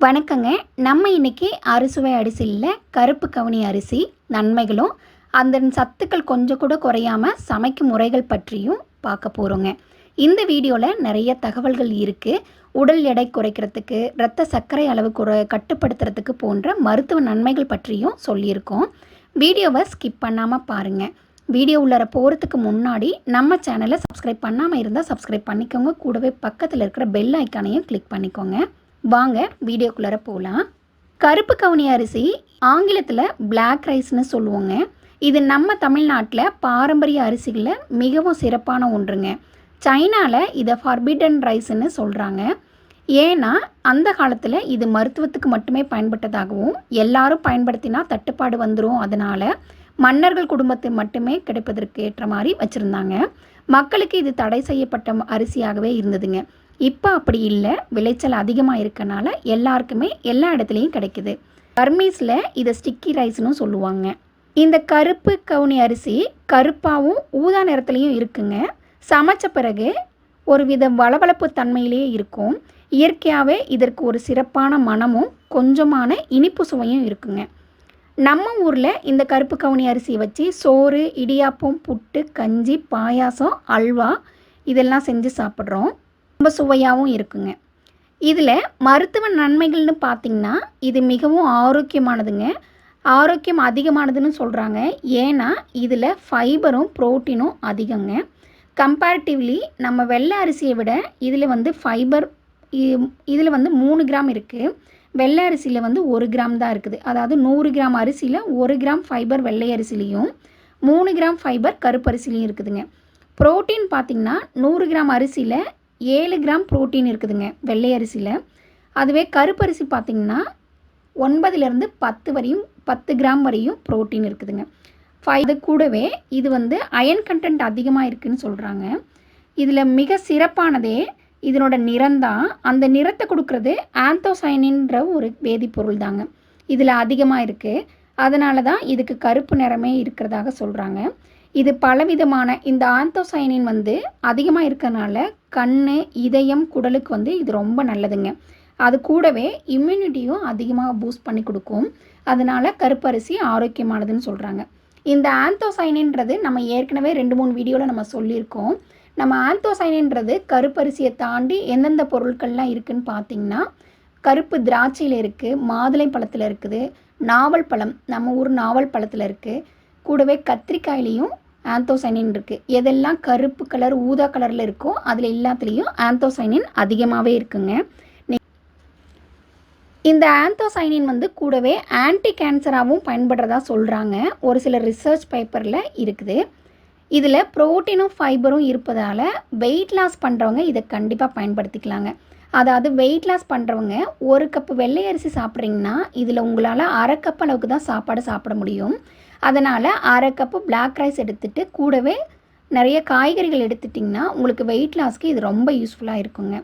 வணக்கங்க. நம்ம இன்னைக்கு அறுசுவை அரிசியில் கருப்பு கவுனி அரிசி நன்மைகளும் அந்த சத்துக்கள் கொஞ்சம் கூட குறையாமல் சமைக்கும் முறைகள் பற்றியும் பார்க்க போகிறோங்க இந்த வீடியோவில் நிறைய தகவல்கள் இருக்குது உடல் எடை குறைக்கிறதுக்கு இரத்த சர்க்கரை அளவு குறை கட்டுப்படுத்துறதுக்கு போன்ற மருத்துவ நன்மைகள் பற்றியும் சொல்லியிருக்கோம். வீடியோவை ஸ்கிப் பண்ணாமல் பாருங்கள் வீடியோ உள்ளர போகிறதுக்கு முன்னாடி நம்ம சேனலை சப்ஸ்கிரைப் பண்ணாமல் இருந்தால் சப்ஸ்கிரைப் பண்ணிக்கோங்க. கூடவே பக்கத்தில் இருக்கிற பெல் ஐக்கானையும் கிளிக் பண்ணிக்கோங்க. வாங்க வீடியோக்குள்ளார போகலாம் கருப்பு கவுனி அரிசி ஆங்கிலத்தில் பிளாக் ரைஸ்னு சொல்லுவோங்க. இது நம்ம தமிழ்நாட்டில் பாரம்பரிய அரிசிகளில் மிகவும் சிறப்பான ஒன்றுங்க. சைனாவில் இதை ஃபர்பிடன் ரைஸ்ன்னு சொல்கிறாங்க ஏன்னா அந்த காலத்தில் இது மருத்துவத்துக்கு மட்டுமே பயன்பட்டதாகவும் எல்லாரும் பயன்படுத்தினா தட்டுப்பாடு வந்துடும் அதனால் மன்னர்கள் குடும்பத்தை மட்டுமே கிடைப்பதற்கு ஏற்ற மாதிரி வச்சுருந்தாங்க. மக்களுக்கு இது தடை செய்யப்பட்ட அரிசியாகவே இருந்ததுங்க. இப்போ அப்படி இல்லை. விளைச்சல் அதிகமாக இருக்கனால எல்லாருக்குமே எல்லா இடத்துலையும் கிடைக்குது. பர்மீஸில் இதை ஸ்டிக்கி ரைஸ்னு சொல்லுவாங்க. இந்த கருப்பு கவுனி அரிசி கருப்பாகவும் ஊதா நிறத்துலையும் இருக்குங்க. சமைச்ச பிறகு ஒரு வித வளவளப்பு தன்மையிலேயே இருக்கும். இயற்கையாகவே இதற்கு ஒரு சிறப்பான மனமும் கொஞ்சமான இனிப்பு சுவையும் இருக்குங்க. நம்ம ஊரில் இந்த கருப்பு கவுனி அரிசியை வச்சு சோறு இடியாப்பம் புட்டு கஞ்சி பாயாசம் அல்வா இதெல்லாம் செஞ்சு சாப்பிட்றோம். ரொம்ப சுவையாகவும் இருக்குங்க. இதில் மருத்துவ நன்மைகள்னு பார்த்திங்கன்னா இது மிகவும் ஆரோக்கியமானதுங்க. ஆரோக்கியம் அதிகமானதுன்னு சொல்கிறாங்க ஏன்னா இதில் ஃபைபரும் புரோட்டீனும் அதிகங்க. கம்பேரிட்டிவ்லி நம்ம வெள்ளை அரிசியை விட இதில் வந்து ஃபைபர் இதில் வந்து மூணு கிராம் இருக்குது வெள்ளை அரிசியில் வந்து ஒரு கிராம் தான் இருக்குது. அதாவது நூறு கிராம் அரிசியில் ஒரு கிராம் ஃபைபர் வெள்ளை அரிசிலையும் மூணு கிராம் ஃபைபர் கருப்பரிசிலையும் இருக்குதுங்க. ப்ரோட்டீன் பார்த்திங்கன்னா நூறு கிராம் அரிசியில் ஏழு கிராம் ப்ரோட்டீன் இருக்குதுங்க வெள்ளை அரிசியில். அதுவே கருப்பரிசி பார்த்திங்கன்னா ஒன்பதுலேருந்து பத்து வரையும் பத்து கிராம் வரையும் ப்ரோட்டீன் இருக்குதுங்க. ஃபை இது கூடவே இது வந்து அயன் கண்டென்ட் அதிகமாக இருக்குதுன்னு சொல்கிறாங்க இதில் மிக சிறப்பானதே இதனோட நிறம்தான் அந்த நிறத்தை கொடுக்கறது ஆந்தோசைனின்ற ஒரு வேதிப்பொருள் தாங்க. இதில் அதிகமாக இருக்குது அதனால தான் இதுக்கு கருப்பு நிறமே இருக்கிறதாக சொல்கிறாங்க இது பலவிதமான இந்த ஆந்தோசைனின் வந்து அதிகமாக இருக்கறனால கண் இதயம் குடலுக்கு வந்து இது ரொம்ப நல்லதுங்க. அது கூடவே இம்யூனிட்டியும் அதிகமாக பூஸ்ட் பண்ணி கொடுக்கும். அதனால கருப்பரிசி ஆரோக்கியமானதுன்னு சொல்கிறாங்க இந்த ஆந்தோசைனின்றது நம்ம ஏற்கனவே ரெண்டு மூணு வீடியோவில் நம்ம சொல்லியிருக்கோம். நம்ம ஆந்தோசைனின்றது கருப்பரிசியை தாண்டி எந்தெந்த பொருட்கள்லாம் இருக்குதுன்னு பார்த்தீங்கன்னா கருப்பு திராட்சையில் இருக்குது மாதுளை பழத்தில் இருக்குது நாவல் பழம் நம்ம ஊர் நாவல் பழத்தில் இருக்குது கூடவே கத்திரிக்காயிலையும் ஆந்தோசைனின் இருக்குது எதெல்லாம் கருப்பு கலர் ஊதா கலரில் இருக்கோ அதில் எல்லாத்துலேயும் ஆந்தோசைனின் அதிகமாகவே இருக்குங்க. இந்த ஆந்தோசைனின் வந்து கூடவே ஆன்டி கேன்சராகவும் பயன்படுறதா சொல்கிறாங்க ஒரு சில ரிசர்ச் பேப்பரில் இருக்குது. இதில் புரோட்டீனும் ஃபைபரும் இருப்பதால் வெயிட் லாஸ் பண்ணுறவங்க இதை கண்டிப்பாக பயன்படுத்திக்கலாங்க. அதாவது வெயிட் லாஸ் பண்ணுறவங்க ஒரு கப்பு வெள்ளை அரிசி சாப்பிட்றீங்கன்னா இதில் உங்களால் அரை கப் அளவுக்கு தான் சாப்பாடு சாப்பிட முடியும். அதனால் அரை கப்பு பிளாக் ரைஸ் எடுத்துகிட்டு கூடவே நிறைய காய்கறிகள் எடுத்துட்டிங்கன்னா உங்களுக்கு வெயிட் லாஸ்க்கு இது ரொம்ப யூஸ்ஃபுல்லாக இருக்குங்க.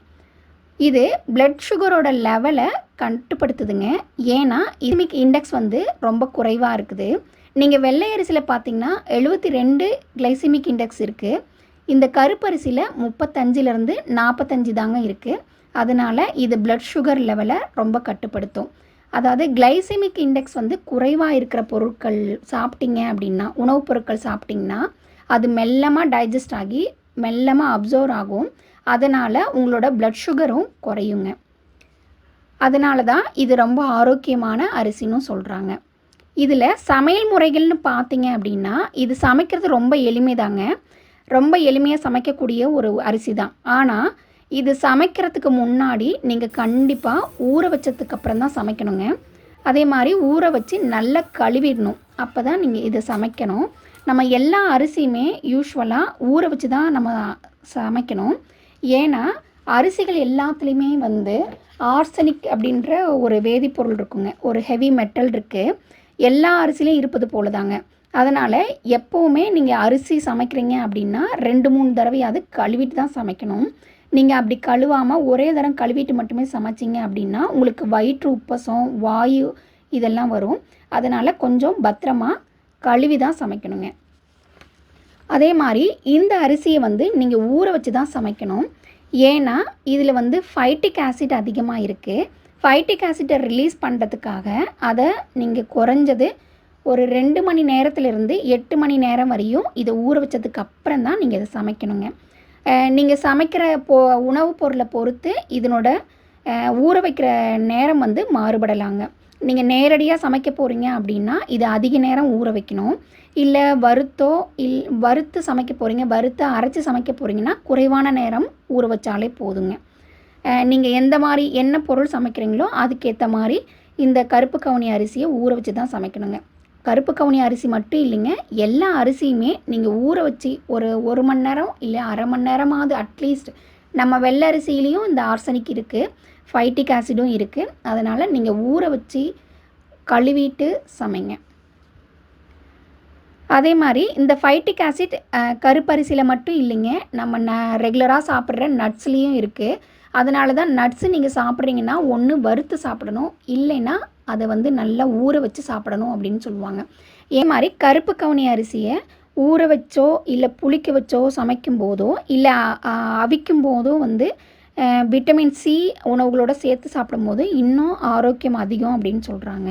இது பிளட் சுகரோட லெவலை கட்டுப்படுத்துதுங்க. ஏன்னா இமிக் இண்டெக்ஸ் வந்து ரொம்ப குறைவாக இருக்குது. நீங்கள் வெள்ளை அரிசியில் பார்த்தீங்கன்னா எழுபத்தி ரெண்டு கிளைசிமிக் இண்டெக்ஸ் இருக்குது இந்த கருப்பரிசியில் முப்பத்தஞ்சிலேருந்து நாற்பத்தஞ்சு தாங்க இருக்குது அதனால் இது பிளட் சுகர் லெவலை ரொம்ப கட்டுப்படுத்தும். அதாவது கிளைசிமிக் இண்டெக்ஸ் வந்து குறைவாக இருக்கிற பொருட்கள் சாப்பிட்டீங்க அப்படின்னா உணவுப் பொருட்கள் சாப்பிட்டிங்கன்னா அது மெல்லமாக டைஜஸ்ட் ஆகி மெல்லமாக அப்சர்வ் ஆகும். அதனால் உங்களோட பிளட் சுகரும் குறையுங்க. அதனால தான் இது ரொம்ப ஆரோக்கியமான அரிசின்னு சொல்கிறாங்க இதில் சமையல் முறைகள்னு பார்த்தீங்க அப்படின்னா இது சமைக்கிறது ரொம்ப எளிமைதாங்க. ரொம்ப எளிமையாக சமைக்கக்கூடிய ஒரு அரிசி தான் ஆனால் இது சமைக்கிறதுக்கு முன்னாடி நீங்கள் கண்டிப்பாக ஊற வச்சதுக்கு அப்புறம் தான் சமைக்கணுங்க. அதே மாதிரி ஊற வச்சு நல்லா கழுவிடணும். அப்போ தான் நீங்கள் இதை சமைக்கணும். நம்ம எல்லா அரிசியுமே யூஸ்வலாக ஊற வச்சு தான் நம்ம சமைக்கணும். ஏன்னா அரிசிகள் எல்லாத்துலேயுமே வந்து ஆர்சனிக் அப்படின்ற ஒரு வேதிப்பொருள் இருக்குங்க. ஒரு ஹெவி மெட்டல் இருக்குது எல்லா அரிசிலையும் இருப்பது போல தாங்க அதனால் எப்போவுமே நீங்கள் அரிசி சமைக்கிறீங்க அப்படின்னா ரெண்டு மூணு தடவையாவது கழுவிட்டு தான் சமைக்கணும். நீங்கள் அப்படி கழுவாமல் ஒரே தரம் கழுவிட்டு மட்டுமே சமைச்சிங்க அப்படின்னா உங்களுக்கு வயிற்று உப்பசம் வாயு இதெல்லாம் வரும். அதனால் கொஞ்சம் பத்திரமா கழுவி தான் சமைக்கணுங்க. அதே மாதிரி இந்த அரிசியை வந்து நீங்கள் ஊற வச்சு தான் சமைக்கணும். ஏன்னா இதில் வந்து ஃபைட்டிக் ஆசிட் அதிகமாக இருக்குது ஃபைட்டிக் ஆசிட்டை ரிலீஸ் பண்ணுறதுக்காக அதை நீங்கள் குறைஞ்சது ஒரு ரெண்டு மணி நேரத்துலேருந்து எட்டு மணி நேரம் வரையும் இதை ஊற வச்சதுக்கு அப்புறம் தான் நீங்கள் இதை சமைக்கணுங்க. நீங்கள் சமைக்கிற பொ உணவுப் பொருளை பொறுத்து இதனோட ஊற வைக்கிற நேரம் வந்து மாறுபடலாங்க. நீங்கள் நேரடியாக சமைக்க போகிறீங்க அப்படின்னா இது அதிக நேரம் ஊற வைக்கணும். இல்லை வறுத்தோ இல் வறுத்து சமைக்க போகிறீங்க வறுத்து அரைச்சி சமைக்க போகிறீங்கன்னா குறைவான நேரம் ஊற வச்சாலே போதுங்க. நீங்கள் எந்த மாதிரி என்ன பொருள் சமைக்கிறீங்களோ அதுக்கேற்ற மாதிரி இந்த கருப்பு கவுனி அரிசியை ஊற வச்சு தான் சமைக்கணுங்க. கருப்பு கவுனி அரிசி மட்டும் இல்லைங்க எல்லா அரிசியுமே நீங்கள் ஊற வச்சு ஒரு ஒரு மணி நேரம் இல்லை அரை மணி நேரமாவது அட்லீஸ்ட் நம்ம வெள்ளை அரிசியிலையும் இந்த ஆர்சனிக் இருக்குது ஃபைட்டிக் ஆசிடும் இருக்குது அதனால் நீங்கள் ஊற வச்சு கழுவிட்டு சமைங்க. அதே மாதிரி இந்த ஃபைட்டிக் ஆசிட் கருப்பரிசியில் மட்டும் இல்லைங்க நம்ம ந ரெகுலராக சாப்பிட்ற நட்ஸ்லேயும் இருக்குது அதனால தான் நட்ஸு நீங்கள் சாப்பிட்றீங்கன்னா ஒன்று வறுத்து சாப்பிடணும். இல்லைன்னா அதை வந்து நல்லா ஊற வச்சு சாப்பிடணும் அப்படின்னு சொல்லுவாங்க. ஏ மாதிரி கருப்பு கவுனி அரிசியை ஊற வச்சோ இல்லை புளிக்க வச்சோ சமைக்கும் போதோ இல்லை அவிக்கும் போதோ வந்து விட்டமின் சி உணவுகளோட சேர்த்து சாப்பிடும்போது இன்னும் ஆரோக்கியம் அதிகம் அப்படின்னு சொல்கிறாங்க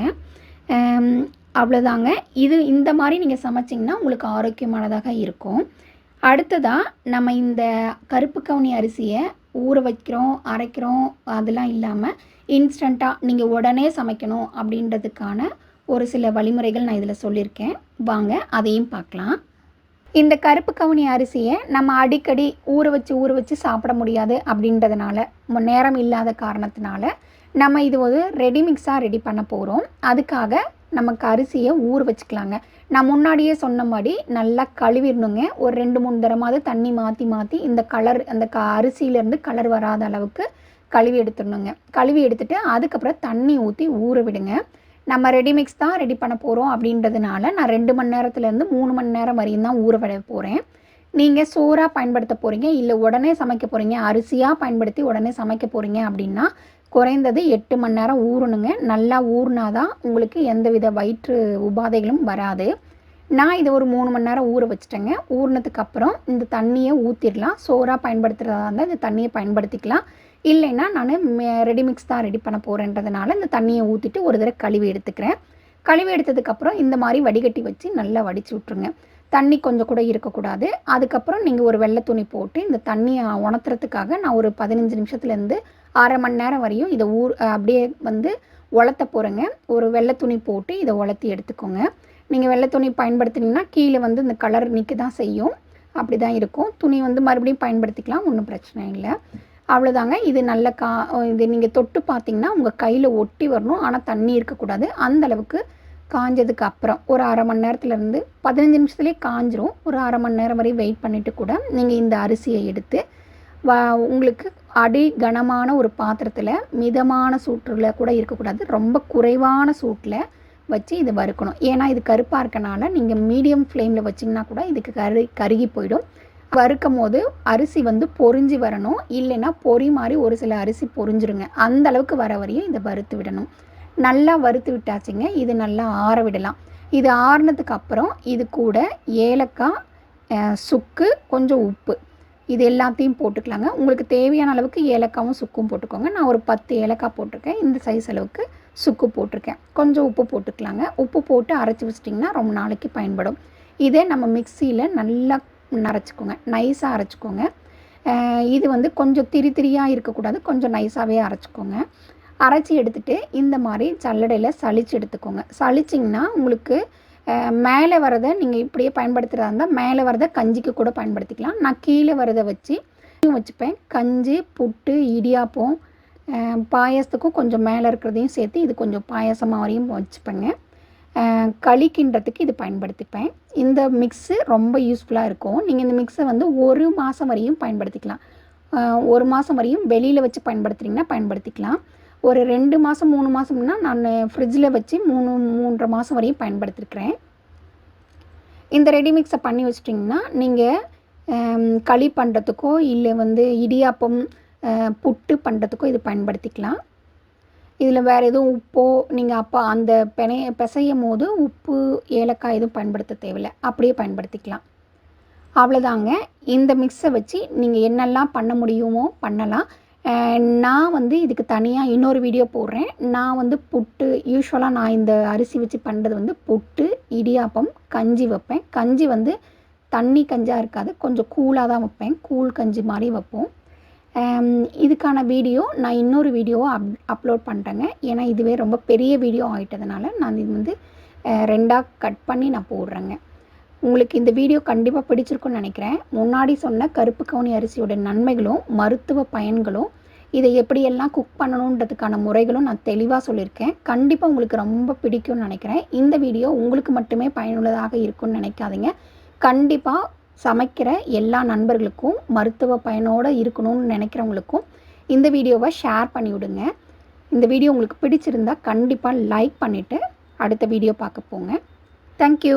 அவ்வளோதாங்க இது இந்த மாதிரி நீங்கள் சமைச்சிங்கன்னா உங்களுக்கு ஆரோக்கியமானதாக இருக்கும். அடுத்ததாக நம்ம இந்த கருப்பு கவுனி அரிசியை ஊற வைக்கிறோம் அரைக்கிறோம் அதெல்லாம் இல்லாமல் இன்ஸ்டண்ட்டாக நீங்கள் உடனே சமைக்கணும் அப்படின்றதுக்கான ஒரு சில வழிமுறைகள் நான் இதில் சொல்லியிருக்கேன். வாங்க அதையும் பார்க்கலாம். இந்த கருப்பு கவுனி அரிசியை நம்ம அடிக்கடி ஊற வச்சு ஊற வச்சு சாப்பிட முடியாது அப்படின்றதுனால நேரம் இல்லாத காரணத்தினால நம்ம இது ஒரு ரெடி மிக்ஸாக ரெடி பண்ண போகிறோம் அதுக்காக நமக்கு அரிசியை ஊற வச்சுக்கலாங்க. நான் முன்னாடியே சொன்ன மாதிரி நல்லா கழுவிடணுங்க. ஒரு ரெண்டு மூணு தரமாவது தண்ணி மாற்றி மாற்றி இந்த கலர் அந்த க அரிசியிலேருந்து கலர் வராத அளவுக்கு கழுவி எடுத்துடணுங்க. கழுவி எடுத்துட்டு அதுக்கப்புறம் தண்ணி ஊற்றி ஊற விடுங்க. நம்ம ரெடிமிக்ஸ் தான் ரெடி பண்ண போகிறோம் அப்படின்றதுனால நான் ரெண்டு மணி நேரத்துலேருந்து மூணு மணி நேரம் வரையும் தான் ஊற விட போகிறேன் நீங்கள் சோறாக பயன்படுத்த போகிறீங்க இல்லை உடனே சமைக்க போகிறீங்க அரிசியாக பயன்படுத்தி உடனே சமைக்க போகிறீங்க அப்படின்னா குறைந்தது எட்டு மணி நேரம் ஊறணுங்க. நல்லா ஊறினாதான் உங்களுக்கு எந்தவித வயிற்று உபாதைகளும் வராது. நான் இதை ஒரு மூணு மணி நேரம் ஊற வச்சுட்டேங்க. ஊறினதுக்கப்புறம் இந்த தண்ணியை ஊற்றிடலாம் சோறாக பயன்படுத்துகிறதா இருந்தால் இந்த தண்ணியை பயன்படுத்திக்கலாம். இல்லைன்னா நான் ரெடிமிக்ஸ் தான் ரெடி பண்ண போகிறேன்றதுனால இந்த தண்ணியை ஊற்றிட்டு ஒரு தடவை கழுவி எடுத்துக்கிறேன். கழுவி எடுத்ததுக்கப்புறம் இந்த மாதிரி வடிகட்டி வச்சு நல்லா வடித்து விட்ருங்க தண்ணி கொஞ்சம் கூட இருக்கக்கூடாது. அதுக்கப்புறம் நீங்கள் ஒரு வெள்ளை துணி போட்டு இந்த தண்ணியை உணர்த்துறதுக்காக நான் ஒரு பதினஞ்சு நிமிஷத்துலேருந்து அரை மணி நேரம் வரையும் இதை ஊர் அப்படியே வந்து உலர்த்த போகிறேங்க ஒரு வெள்ளை துணி போட்டு இதை உலர்த்தி எடுத்துக்கோங்க. நீங்கள் வெள்ளை துணி பயன்படுத்தினீங்கன்னா கீழே வந்து இந்த கலர் நிற்க தான் செய்யும். அப்படி தான் இருக்கும். துணி வந்து மறுபடியும் பயன்படுத்திக்கலாம். ஒன்றும் பிரச்சனை இல்லை. அவ்வளோதாங்க. இது நல்ல கா இது நீங்கள் தொட்டு பார்த்தீங்கன்னா உங்கள் கையில் ஒட்டி வரணும். ஆனால் தண்ணி இருக்கக்கூடாது. அந்த அளவுக்கு காஞ்சதுக்கு அப்புறம் ஒரு அரை மணி நேரத்துலேருந்து பதினஞ்சு நிமிஷத்துலேயே காஞ்சிரும். ஒரு அரை மணி நேரம் வரை வெயிட் பண்ணிவிட்டு கூட நீங்கள் இந்த அரிசியை எடுத்து வா உங்களுக்கு அடி கனமான ஒரு பாத்திரத்தில் மிதமான சூட்டில் கூட இருக்கக்கூடாது. ரொம்ப குறைவான சூட்டில் வச்சு இதை வறுக்கணும். ஏன்னா இது கருப்பாக இருக்கனால நீங்கள் மீடியம் ஃப்ளேமில் வச்சிங்கன்னா கூட இதுக்கு கரு கருகி போயிடும். வறுக்கும் போது அரிசி வந்து பொரிஞ்சு வரணும். இல்லைன்னா பொரி மாதிரி ஒரு சில அரிசி பொறிஞ்சிருங்க. அந்த அளவுக்கு வர வரையும் இதை வறுத்து விடணும். நல்லா வறுத்து விட்டாச்சுங்க. இது நல்லா ஆற விடலாம். இது ஆறினதுக்கு அப்புறம் இது கூட ஏலக்காய் சுக்கு கொஞ்சம் உப்பு. இது எல்லாத்தையும் போட்டுக்கலாங்க. உங்களுக்கு தேவையான அளவுக்கு ஏலக்காவும் சுக்கும் போட்டுக்கோங்க. நான் ஒரு பத்து ஏலக்காய் போட்டிருக்கேன். இந்த சைஸ் அளவுக்கு சுக்கு போட்டிருக்கேன். கொஞ்சம் உப்பு போட்டுக்கலாங்க. உப்பு போட்டு அரைச்சி வச்சிட்டிங்கன்னா ரொம்ப நாளைக்கு பயன்படும். இதே நம்ம மிக்சியில் நல்லா நரைச்சிக்கோங்க. நைஸாக அரைச்சிக்கோங்க. இது வந்து கொஞ்சம் திரி திரியாக இருக்கக்கூடாது. கொஞ்சம் நைஸாகவே அரைச்சிக்கோங்க. அரைச்சி எடுத்துட்டு இந்த மாதிரி சல்லடையில் சளிச்சு எடுத்துக்கோங்க. சளிச்சிங்கன்னா உங்களுக்கு மேலே வரதை நீங்கள் இப்படியே பயன்படுத்துகிறதா இருந்தால் மேலே வரதை கஞ்சிக்கு கூட பயன்படுத்திக்கலாம். நான் கீழே வரதை வச்சு வச்சுப்பேன். கஞ்சி புட்டு இடியாப்பம் பாயசத்துக்கும் பாயாசத்துக்கும் கொஞ்சம் மேலே இருக்கிறதையும் சேர்த்து இது கொஞ்சம் பாயாசமாக வரையும் வச்சுப்பேங்க. களிக்கின்றதுக்கு களி கிண்டுறதுக்கு இது பயன்படுத்திப்பேன். இந்த மிக்ஸு ரொம்ப யூஸ்ஃபுல்லாக இருக்கும். நீங்கள் இந்த மிக்ஸை வந்து ஒரு மாதம் வரையும் பயன்படுத்திக்கலாம். ஒரு மாதம் வரையும் வெளியில் வச்சு பயன்படுத்துகிறீங்கன்னா பயன்படுத்திக்கலாம். ஒரு ரெண்டு மாதம் மூணு மாதம்னா நான் ஃப்ரிட்ஜில் வச்சு மூணு மூன்றரை மாதம் வரையும் பயன்படுத்திருக்கிறேன். இந்த ரெடி மிக்ஸை பண்ணி வச்சிட்டிங்கன்னா நீங்கள் களி பண்ணுறதுக்கோ இல்லை வந்து இடியாப்பம் புட்டு பண்ணுறதுக்கோ இது பயன்படுத்திக்கலாம். இதில் வேறு எதுவும் உப்போ நீங்கள் அப்போ அந்த பெனைய பிசையும் போது உப்பு ஏலக்காய் எதுவும் பயன்படுத்த தேவையில்லை. அப்படியே பயன்படுத்திக்கலாம். அவ்வளோதாங்க இந்த மிக்ஸை வச்சு நீங்கள் என்னெல்லாம் பண்ண முடியுமோ பண்ணலாம். நான் வந்து இதுக்கு தனியாக இன்னொரு வீடியோ போடுறேன். நான் வந்து புட்டு யூஸ்வலாக நான் இந்த அரிசி வச்சு பண்ணுறது வந்து புட்டு இடியாப்பம் கஞ்சி வைப்பேன். கஞ்சி வந்து தண்ணி கஞ்சாக இருக்காது. கொஞ்சம் கூலாக தான் வைப்பேன். கூழ் கஞ்சி மாதிரி வைப்போம். Um, இதுக்கான வீடியோ நான் இன்னொரு வீடியோவை அப் அப்லோட் பண்ணுறேங்க ஏன்னா இதுவே ரொம்ப பெரிய வீடியோ ஆகிட்டதுனால நான் இது வந்து ரெண்டாக கட் பண்ணி நான் போடுறேங்க. உங்களுக்கு இந்த வீடியோ கண்டிப்பாக பிடிச்சிருக்கும்னு நினைக்கிறேன். முன்னாடி சொன்ன கருப்பு கவுனி அரிசியோட நன்மைகளும் மருத்துவ பயன்களும் இதை எப்படியெல்லாம் குக் பண்ணணுன்றதுக்கான முறைகளும் நான் தெளிவாக சொல்லியிருக்கேன். கண்டிப்பாக உங்களுக்கு ரொம்ப பிடிக்கும்னு நினைக்கிறேன். இந்த வீடியோ உங்களுக்கு மட்டுமே பயனுள்ளதாக இருக்கும்னு நினைக்காதீங்க. கண்டிப்பாக சமைக்கிற எல்லா நண்பர்களுக்கும் மருத்துவ பயனோடு இருக்கணும்னு நினைக்கிறவங்களுக்கும் இந்த வீடியோவை ஷேர் பண்ணி விடுங்க இந்த வீடியோ உங்களுக்கு பிடிச்சிருந்தா கண்டிப்பாக லைக் பண்ணிவிட்டு அடுத்த வீடியோ பார்க்க போங்க. தேங்க்யூ